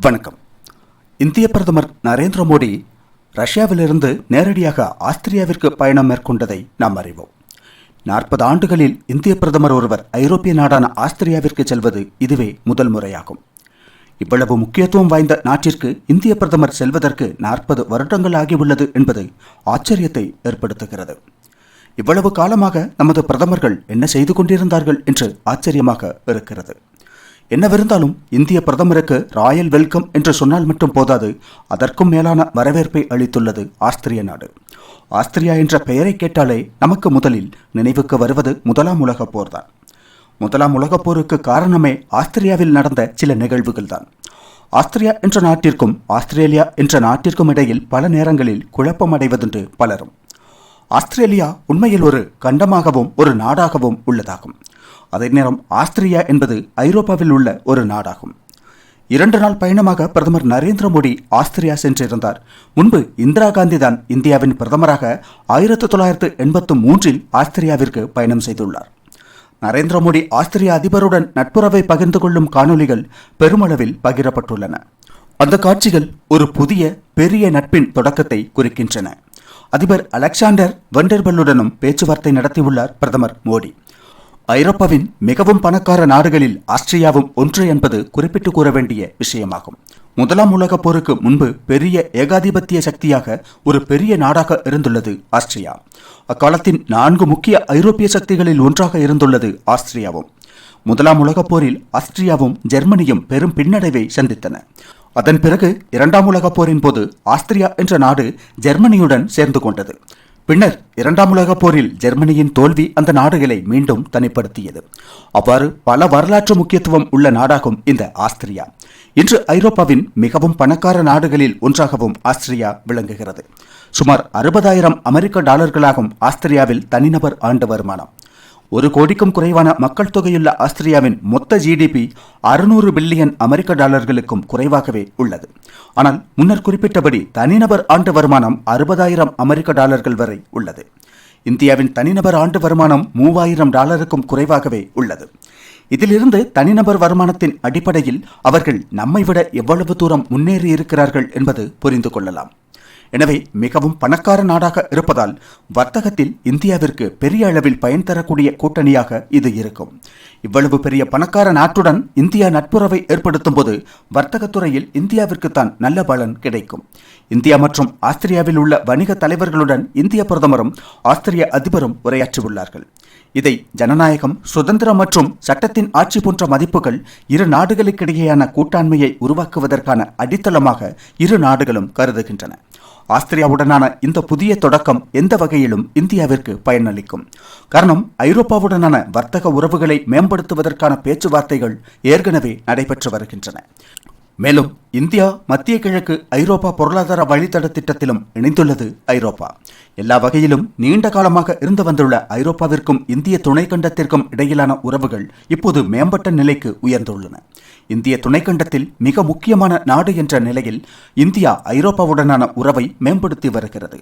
வணக்கம். இந்திய பிரதமர் நரேந்திர மோடி ரஷ்யாவிலிருந்து நேரடியாக ஆஸ்திரியாவிற்கு பயணம் மேற்கொண்டதை நாம் அறிவோம். நாற்பது ஆண்டுகளில் இந்திய பிரதமர் ஒருவர் ஐரோப்பிய நாடான ஆஸ்திரியாவிற்கு செல்வது இதுவே முதல் முறையாகும். இவ்வளவு முக்கியத்துவம் வாய்ந்த நாட்டிற்கு இந்திய பிரதமர் செல்வதற்கு நாற்பது வருடங்கள் ஆகியுள்ளது என்பது ஆச்சரியத்தை ஏற்படுத்துகிறது. இவ்வளவு காலமாக நமது பிரதமர்கள் என்ன செய்து கொண்டிருந்தார்கள் என்று ஆச்சரியமாக இருக்கிறது. என்னவிருந்தாலும் இந்திய பிரதமருக்கு ராயல் வெல்கம் என்று சொன்னால் மட்டும் போதாது அதற்கும் மேலான வரவேற்பை அளித்துள்ளது ஆஸ்திரிய நாடு. ஆஸ்திரியா என்ற பெயரை கேட்டாலே நமக்கு முதலில் நினைவுக்கு வருவது முதலாம் உலகப் போர்தான். முதலாம் உலகப் போருக்கு காரணமே ஆஸ்திரியாவில் நடந்த சில நிகழ்வுகள் தான். ஆஸ்திரியா என்ற நாட்டிற்கும் ஆஸ்திரேலியா என்ற நாட்டிற்கும் இடையில் பல நேரங்களில் குழப்பம் அடைவதுண்டு பலரும். ஆஸ்திரேலியா உண்மையில் ஒரு கண்டமாகவும் ஒரு நாடாகவும் உள்ளதாகும். அதே நேரம் ஆஸ்திரியா என்பது ஐரோப்பாவில் உள்ள ஒரு நாடாகும். இரண்டு நாள் பயணமாக பிரதமர் நரேந்திர மோடி ஆஸ்திரியா சென்றிருந்தார். முன்பு இந்திரா காந்தி தான் இந்தியாவின் பிரதமராக ஆயிரத்தி தொள்ளாயிரத்து எண்பத்து மூன்றில் ஆஸ்திரியாவிற்கு பயணம் செய்துள்ளார். நரேந்திர மோடி ஆஸ்திரிய அதிபருடன் நட்புறவை பகிர்ந்து கொள்ளும் காணொலிகள் பெருமளவில் பகிரப்பட்டுள்ளன. அந்த காட்சிகள் ஒரு புதிய பெரிய நட்பின் தொடக்கத்தை குறிக்கின்றன. அதிபர் அலெக்சாண்டர் வெண்டர்பெல்லுடனும் பேச்சுவார்த்தை நடத்தியுள்ளார் பிரதமர் மோடி. ஐரோப்பாவின் மிகவும் பணக்கார நாடுகளில் ஆஸ்திரியாவும் ஒன்று என்பது குறிப்பிட்டு கூற வேண்டிய விஷயமாகும். முதலாம் உலகப் போருக்கு முன்பு பெரிய ஏகாதிபத்திய சக்தியாக ஒரு பெரிய நாடாக இருந்துள்ளது ஆஸ்திரியா. அக்காலத்தின் நான்கு முக்கிய ஐரோப்பிய சக்திகளில் ஒன்றாக இருந்துள்ளது ஆஸ்திரியாவும். முதலாம் உலகப் போரில் ஆஸ்திரியாவும் ஜெர்மனியும் பெரும் பின்னடைவை சந்தித்தன. அதன் பிறகு இரண்டாம் உலகப் போரின் போது ஆஸ்திரியா என்ற நாடு ஜெர்மனியுடன் சேர்ந்து கொண்டது. பின்னர் இரண்டாம் உலகப் போரில் ஜெர்மனியின் தோல்வி அந்த நாடுகளை மீண்டும் தனிப்படுத்தியது. அவ்வாறு பல வரலாற்று முக்கியத்துவம் உள்ள நாடாகும் இந்த ஆஸ்திரியா. இன்று ஐரோப்பாவின் மிகவும் பணக்கார நாடுகளில் ஒன்றாகவும் ஆஸ்திரியா விளங்குகிறது. சுமார் அறுபதாயிரம் அமெரிக்க டாலர்களாகும் ஆஸ்திரியாவில் தனிநபர் ஆண்டு வருமானம். ஒரு கோடிக்கும் குறைவான மக்கள் தொகையுள்ள ஆஸ்திரியாவின் மொத்த ஜிடிபி அறுநூறு பில்லியன் அமெரிக்க டாலர்களுக்கும் குறைவாகவே உள்ளது. ஆனால் முன்னர் குறிப்பிட்டபடி தனிநபர் ஆண்டு வருமானம் அறுபதாயிரம் அமெரிக்க டாலர்கள் வரை உள்ளது. இந்தியாவின் தனிநபர் ஆண்டு வருமானம் மூவாயிரம் டாலருக்கும் குறைவாகவே உள்ளது. இதிலிருந்து தனிநபர் வருமானத்தின் அடிப்படையில் அவர்கள் நம்மை விட எவ்வளவு தூரம் முன்னேறி இருக்கிறார்கள் என்பது புரிந்து கொள்ளலாம். எனவே மிகவும் பணக்கார நாடாக இருப்பதால் வர்த்தகத்தில் இந்தியாவிற்கு பெரிய அளவில் பயன் தரக்கூடிய கூட்டணியாக இது இருக்கும். இவ்வளவு பெரிய பணக்கார நாட்டுடன் இந்தியா நட்புறவை ஏற்படுத்தும் போது வர்த்தகத்துறையில் இந்தியாவிற்கு தான் நல்ல பலன் கிடைக்கும். இந்தியா மற்றும் ஆஸ்திரியாவில் உள்ள வணிக தலைவர்களுடன் இந்திய பிரதமரும் ஆஸ்திரிய அதிபரும் உரையாற்றியுள்ளார்கள். இதை ஜனநாயகம் சுதந்திரம் மற்றும் சட்டத்தின் ஆட்சி போன்ற மதிப்புகள் இரு நாடுகளுக்கிடையேயான கூட்டாண்மையை உருவாக்குவதற்கான அடித்தளமாக இரு நாடுகளும் கருதுகின்றன. ஆஸ்திரியாவுடனான இந்த புதிய தொடக்கம் எந்த வகையிலும் இந்தியாவிற்கு பயனளிக்கும். காரணம் ஐரோப்பாவுடனான வர்த்தக உறவுகளை மேம்படுத்துவதற்கான பேச்சுவார்த்தைகள் ஏற்கனவே நடைபெற்று வருகின்றன. மேலும் இந்தியா மத்திய கிழக்கு ஐரோப்பா பொருளாதார வழித்தட திட்டத்திலும் இணைந்துள்ளது ஐரோப்பா. எல்லா வகையிலும் நீண்ட காலமாக இருந்து வந்துள்ள ஐரோப்பாவிற்கும் இந்திய துணைக்கண்டத்திற்கும் இடையிலான உறவுகள் இப்போது மேம்பட்ட நிலைக்கு உயர்ந்துள்ளன. இந்திய துணைக்கண்டத்தில் மிக முக்கியமான நாடு என்ற நிலையில் இந்தியா ஐரோப்பாவுடனான உறவை மேம்படுத்தி வருகிறது.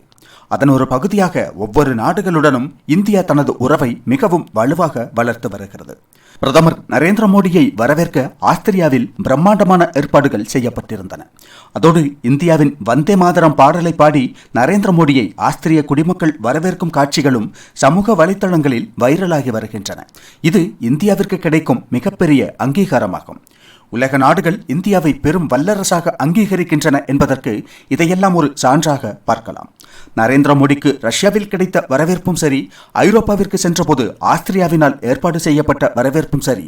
அதன் ஒரு பகுதியாக ஒவ்வொரு நாடுகளுடனும் இந்தியா தனது உறவை மிகவும் வலுவாக வளர்த்து வருகிறது. பிரதமர் நரேந்திர மோடியை வரவேற்க ஆஸ்திரியாவில் பிரம்மாண்டமான ஏற்பாடுகள் செய்யப்பட்டிருந்தன. அதோடு இந்தியாவின் வந்தே மாதரம் பாடலை பாடி நரேந்திர மோடியை ஆஸ்திரிய குடிமக்கள் வரவேற்கும் காட்சிகளும் சமூக வலைதளங்களில் வைரலாகி வருகின்றன. இது இந்தியாவிற்கு கிடைக்கும் மிகப்பெரிய அங்கீகாரமாகும். உலக நாடுகள் இந்தியாவை பெரும் வல்லரசாக அங்கீகரிக்கின்றன என்பதற்கு இதையெல்லாம் ஒரு சான்றாக பார்க்கலாம். நரேந்திர மோடிக்கு ரஷ்யாவில் கிடைத்த வரவேற்பும் சரி ஐரோப்பாவிற்கு சென்றபோது ஆஸ்திரியாவினால் ஏற்பாடு செய்யப்பட்ட வரவேற்பும் சரி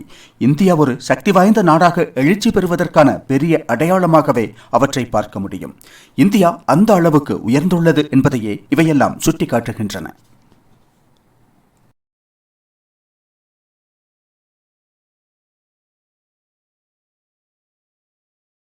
இந்தியா ஒரு சக்தி வாய்ந்த நாடாக எழுச்சி பெறுவதற்கான பெரிய அடையாளமாகவே அவற்றை பார்க்க முடியும். இந்தியா அந்த அளவுக்கு உயர்ந்துள்ளது என்பதையே இவையெல்லாம் சுட்டிக்காட்டுகின்றன.